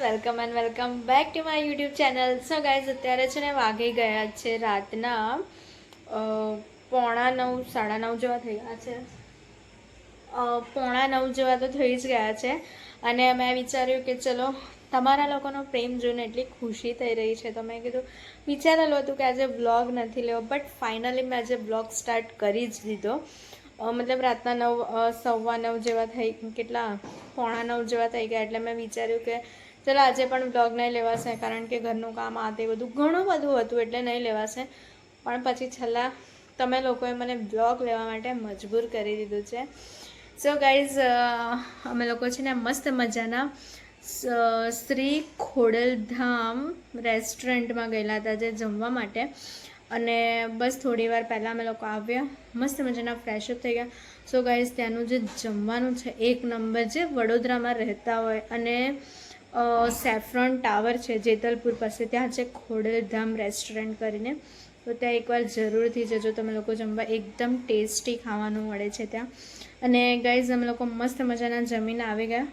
Welcome and welcome back to my YouTube channel so guys અત્યારે છે ને વાગી ગયા છે રાતના. પોણા નવ, સાડા નવ જેવા થઈ ગયા છે. પોણા નવ જેવા તો થઈ જ ગયા છે. અને મેં વિચાર્યું કે ચલો, તમારા લોકોનો પ્રેમ જોઈને એટલી ખુશી થઈ રહી છે. તો મેં કીધું વિચારેલું હતું કે આજે બ્લોગ નથી લેવો બટ ફાઇનલી મેં આજે બ્લોગ સ્ટાર્ટ કરી જ દીધો. મતલબ રાતના નવ સવા નવ જેવા થઈ, કેટલા? પોણા નવ જેવા થઈ ગયા. એટલે મેં વિચાર્યું કે ચલો આજે પણ બ્લોગ નહીં લેવાશે, કારણ કે ઘરનું કામ આ તે બધું ઘણું બધું હતું એટલે નહીં લેવાશે. પણ પછી છેલ્લા તમે લોકોએ મને બ્લોગ લેવા માટે મજબૂર કરી દીધું છે. સો ગાઈઝ અમે લોકો છે ને મસ્ત મજાના શ્રી ખોડલધામ રેસ્ટોરન્ટમાં ગયેલા હતા જે જમવા માટે. અને બસ થોડી વાર પહેલાં અમે લોકો આવ્યા, મસ્ત મજાના ફ્રેશઅપ થઈ ગયા. સો ગાઈઝ ત્યાંનું જે જમવાનું છે, એક નંબર જે વડોદરામાં રહેતા હોય અને સેફ્રોન ટાવર છે, જેતલપુર પાસે, ત્યાં છે ખોડલધામ રેસ્ટોરન્ટ કરીને. તો ત્યાં એકવાર જરૂરથી જજો. તમે લોકો જમવા એકદમ ટેસ્ટી ખાવાનું મળે છે ત્યાં. અને ગાઈઝ અમે લોકો મસ્ત મજાના જમીને આવી ગયા.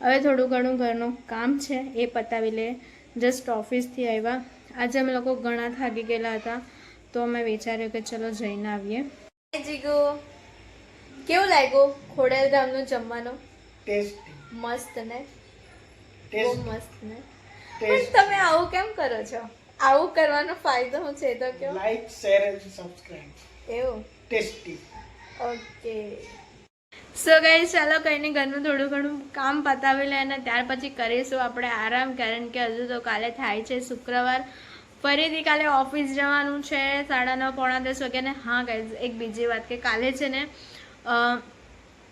હવે થોડું ઘણું ઘરનું કામ છે એ પતાવી લે જસ્ટ ઓફિસથી આવ્યા. આજે અમે લોકો ઘણા થાકી ગયેલા હતા. તો અમે વિચાર્યું કે ચલો જઈને આવીએ. જીગુ. કેવું લાગ્યું ખોડેલ ગામનું જમવાનું? મસ્ત ને? બહુ મસ્ત ને? પણ તમે આવું કેમ કરો છો? આવું કરવાનો ફાયદો શું છે તો કેવો લાઈક શેર એન્ડ સબસ્ક્રાઇબ એવું? Tasty okay. સો ગાઈ ચાલો કંઈ નહીં ઘરનું થોડું ઘણું કામ પતાવી લે અને ત્યાર પછી કરીશું આપણે આરામ કારણ કે હજુ તો કાલે થાય છે શુક્રવાર. ફરીથી કાલે ઓફિસ જવાનું છે સાડા નવ પોણા દસ વાગ્યા ને હા ગાઈઝ એક બીજી વાત કે કાલે છે ને અ,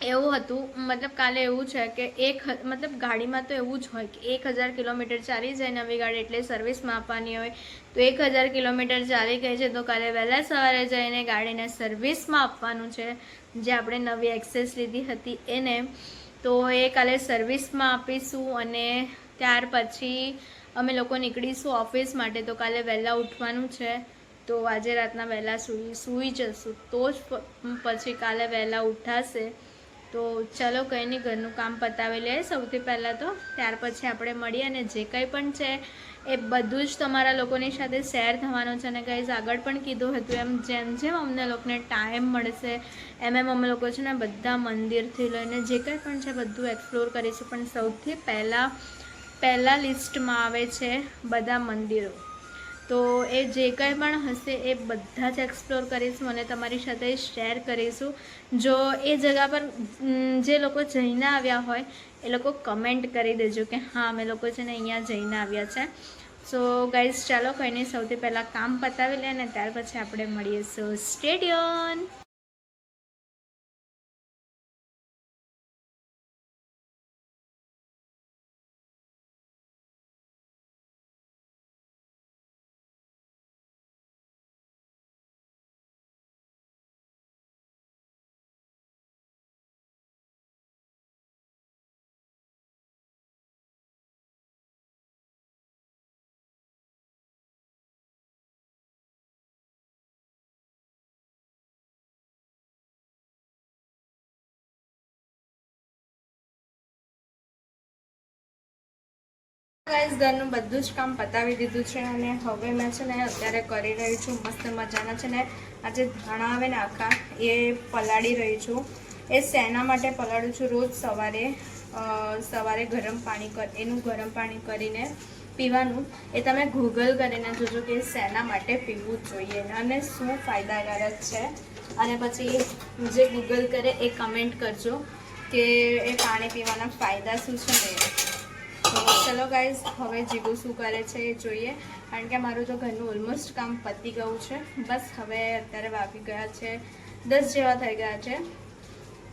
એવું હતું, મતલબ કાલે એવું છે કે એક મતલબ ગાડીમાં તો એવું જ હોય કે એક હજાર કિલોમીટર ચાલી જાય નવી ગાડી એટલે સર્વિસમાં આપવાની હોય. તો એક હજાર કિલોમીટર ચાલી ગઈ છે તો કાલે વહેલા સવારે જઈને ગાડીને સર્વિસમાં આપવાનું છે. જે આપણે નવી એક્સેસ લીધી હતી એને. તો એ કાલે સર્વિસમાં આપીશું અને ત્યાર પછી અમે લોકો નીકળીશું ઓફિસ માટે તો કાલે વહેલા ઉઠવાનું છે. તો આજે રાતના વહેલા સૂઈ સૂઈ જશું. તો જ પછી કાલે વહેલા ઉઠાશે. તો ચલો કંઈ નહીં, ઘરનું કામ પતાવી લે સૌથી પહેલાં તો. ત્યાર પછી આપણે મળીએ અને જે કંઈ પણ છે એ બધું જ તમારા લોકોની સાથે શેર થવાનું છે. અને ગાઈઝ આગળ પણ કીધું હતું એમ, જેમ જેમ અમને લોકોને ટાઈમ મળશે, એમ એમ અમે લોકો છે ને બધા મંદિરથી લઈને જે કંઈ પણ છે બધું એક્સપ્લોર કરીશું. પણ સૌથી પહેલાં પહેલાં લિસ્ટમાં આવે છે બધા મંદિરો. તો એ જે કંઈ પણ હશે એ બધા જ એક્સપ્લોર કરીશું અને તમારી સાથે શેર કરીશું. જો એ જગા પર જે લોકો જઈને આવ્યા હોય, એ લોકો કમેન્ટ કરી દેજો કે હા, અમે લોકો છે ને અહીંયા જઈને આવ્યા છે. સો ગાઈઝ ચાલો કંઈ નહીં સૌથી પહેલાં કામ પતાવી લે અને ત્યાર પછી આપણે મળીએ. સો સ્ટેડિયન ગાઈઝ ઘરનું બધું જ કામ પતાવી દીધું છે અને હવે મેં છે ને અત્યારે કરી રહી છું, મસ્ત મજાના છે ને. આજે ધાણા આવે ને આખા, એ પલાળી રહી છું. એ શેના માટે પલાળું છું? રોજ સવારે સવારે ગરમ પાણી કર, એનું ગરમ પાણી કરીને પીવાનું. એ તમે ગૂગલ કરીને જોજો કે શેના માટે પીવું જોઈએ અને શું ફાયદાકારક છે. અને પછી જે ગૂગલ કરે એ કમેન્ટ કરજો કે એ પાણી પીવાના ફાયદા શું છે ને. ચલો ગાઈઝ હવે જીગુ શું કરે છે એ જોઈએ. કારણ કે મારું તો ઘરનું ઓલમોસ્ટ કામ પતી ગયું છે. બસ હવે અત્યારે વાપી ગયા છે દસ જેવા થઈ ગયા છે.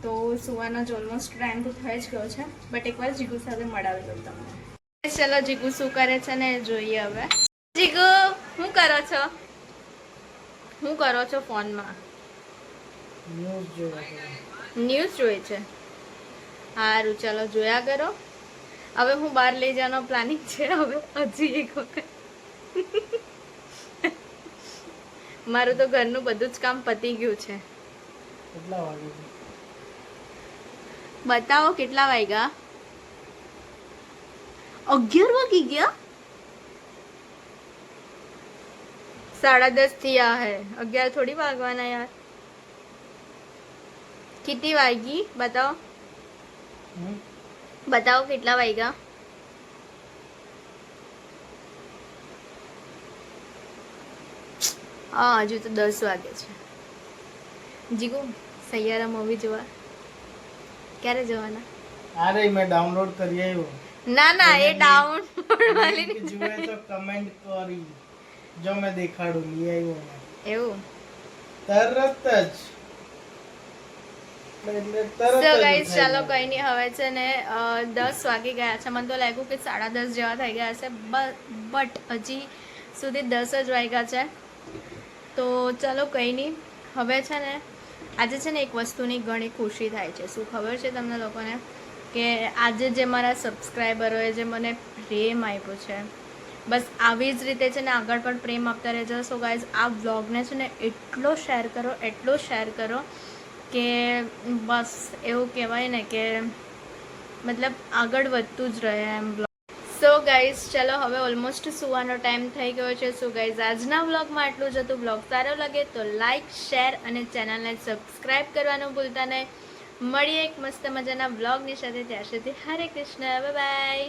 તો સુવાનો જ ઓલમોસ્ટ ટાઈમ તો થઈ જ ગયો છે. બટ એકવાર જીગુ સાથે મળાવી દઉં તમને. ચલો જીગુ શું કરે છે ને એ જોઈએ હવે. જીગુ શું કરો છો? શું કરો છો ફોનમાં? ન્યૂઝ જોયા કરો. ન્યૂઝ જોઈ છે. સારું ચાલો જોયા કરો. હવે હું બહાર લઈ જવાનો પ્લાનિંગ છે. હવે હજી એક વખત. મારું તો ઘરનું બધું જ કામ પતી ગયું છે? બતાવો કેટલા વાગ્યા? અગિયાર વાગી ગયા? સાડા દસ થયા હે. અગિયાર થોડી વાગવાના યાર. કેટલી વાગી? બતાવો? બતાવો કેટલા વાગ્યા? હા હજુ તો દસ વાગે છે. જીગુ સૈયારા મૂવી જોવા? ક્યારે જવાના? અરે મેં ડાઉનલોડ કરી આવ્યો. ના ના એ ડાઉનલોડ વાલી જુએ તો કમેન્ટ કરી. જો મેં દેખાડું લઈ આવ્યો એવું? તરત જ. સો ગાઈઝ ચાલો કંઈ નહીં હવે છે ને દસ વાગી ગયા છે. મને તો લાગ્યું કે સાડા દસ જેવા થઈ ગયા છે બટ હજી સુધી દસ જ વાગ્યા છે. તો ચાલો કંઈ નહીં હવે છે ને આજે છે ને એક વસ્તુની ઘણી ખુશી થાય છે. શું ખબર છે તમને લોકોને? કે આજે જે મારા સબસ્ક્રાઈબરોએ જે મને પ્રેમ આપ્યો છે બસ આવી જ રીતે છે ને આગળ પણ પ્રેમ આપતા રહેજો. સો ગાઈઝ આ વ્લોગને છે ને એટલો શેર કરો એટલો શેર કરો કે બસ એવું કહેવાય ને કે મતલબ આગળ વધતું જ રહે એમ બ્લોગ સો ગાઈઝ ચલો હવે ઓલમોસ્ટ સુવાનો ટાઈમ થઈ ગયો છે. સો ગાઈઝ આજના વ્લોગમાં આટલું જ હતું. વ્લોગ સારો લાગે તો લાઇક શેર અને ચેનલને સબસ્ક્રાઈબ કરવાનું ભૂલતા નહીં. મળીએ એક મસ્ત મજાના વ્લોગની સાથે. ત્યાં સુધી હરે કૃષ્ણ બાય